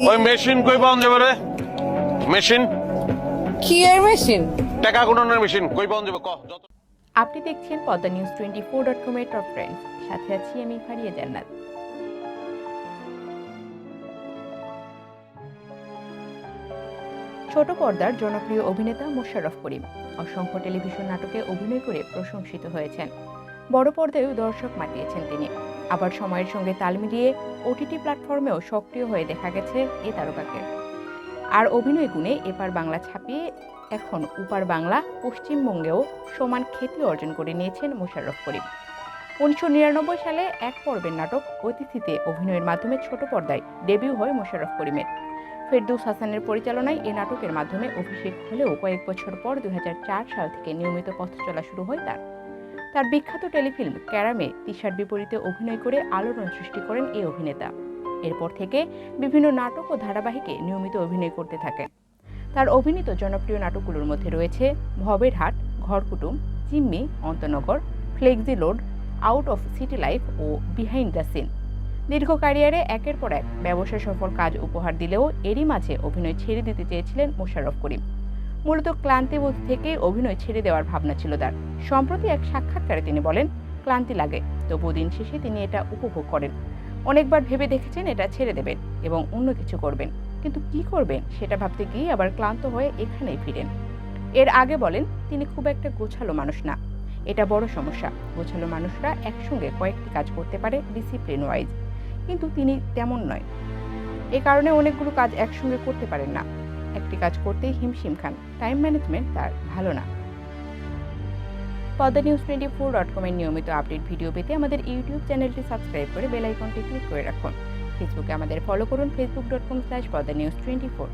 ওই মেশিন কই পাওয়া যাবে রে? মেশিন? কি এর মেশিন? টাকা গুণনের মেশিন কই পাওয়া যাবে? ক যত আপনি দেখছেন Padma news twenty four dot কমের টপ ফ্রেন্ডস সাথে আছি আমি ফারিয়া জান্নাত। ছোট পর্দার জনপ্রিয় অভিনেতা মোশাররফ করিম অসংখ্য টেলিভিশন নাটকে অভিনয় করে প্রশংসিত হয়েছেন। বড় পর্দায়ও দর্শক মাতিয়েছেন তিনি। আবার সময়ের সঙ্গে তাল মিলিয়ে ওটিটি প্ল্যাটফর্মেও সক্রিয় হয়ে দেখা গেছে এ তারকাকে। আর অভিনয় গুণে এপার বাংলা ছাপিয়ে এখন উপার বাংলা পশ্চিমবঙ্গেও সমান খ্যাতি অর্জন করে নিয়েছেন মোশাররফ করিম। উনিশশো নিরানব্বই সালে এক পর্বের নাটক অতিথিতে অভিনয়ের মাধ্যমে ছোট পর্দায় ডেবিউ হয় মোশাররফ করিমের। ফেরদৌস হাসানের পরিচালনায় এ নাটকের মাধ্যমে অভিষেক হলেও কয়েক বছর পর দু হাজার চার সাল থেকে নিয়মিত পথ চলা শুরু হয় তার। তার বিখ্যাত টেলিফিল্ম ক্যারামে তিশার বিপরীতে অভিনয় করে আলোড়ন সৃষ্টি করেন এই অভিনেতা। এরপর থেকে বিভিন্ন নাটক ও ধারাবাহিকে নিয়মিত অভিনয় করতে থাকেন। তার অভিনীত জনপ্রিয় নাটকগুলোর মধ্যে রয়েছে Bhober Haat, Ghorkutum Jimmi Antonagar, flexi load, out of city life O behind the scene. দীর্ঘ ক্যারিয়ারে একের পর এক ব্যবসা সফল কাজ উপহার দিলেও এরই মাঝে অভিনয় ছেড়ে দিতে চেয়েছিলেন মোশাররফ করিম। মূলত ক্লান্তিবোধ থেকে অভিনয় ছেড়ে দেওয়ার ভাবনা ছিল তার। সম্প্রতি এক সাক্ষাৎকারে তিনি বলেন, ক্লান্তি লাগে। তবু দিন শেষে তিনি এটা উপভোগ করেন। অনেকবার ভেবে দেখেছেন এটা ছেড়ে দেবেন এবং অন্য কিছু করবেন। কিন্তু কি করবেন সেটা ভাবতে গিয়ে আবার ক্লান্ত হয়ে এখানেই ফিরেন। এর আগে বলেন, তিনি খুব একটা গোছালো মানুষ না। এটা বড় সমস্যা। গোছালো মানুষরা একসঙ্গে কয়েকটি কাজ করতে পারে ডিসিপ্লিন ওয়াইজ কিন্তু তিনি তেমন নয়। এ কারণে অনেকগুলো কাজ একসঙ্গে করতে পারেন না। একটি কাজ করতে হিমশিম খান। টাইম ম্যানেজমেন্ট তার ভালো না। Padma news twenty four dot কমের নিয়মিত আপডেট ভিডিও পেতে আমাদের ইউটিউব চ্যানেলটি সাবস্ক্রাইব করে বেল আইকনটি ক্লিক করে রাখুন। ফেসবুকে আমাদের ফলো করুন Facebook dot com slash Padma news twenty four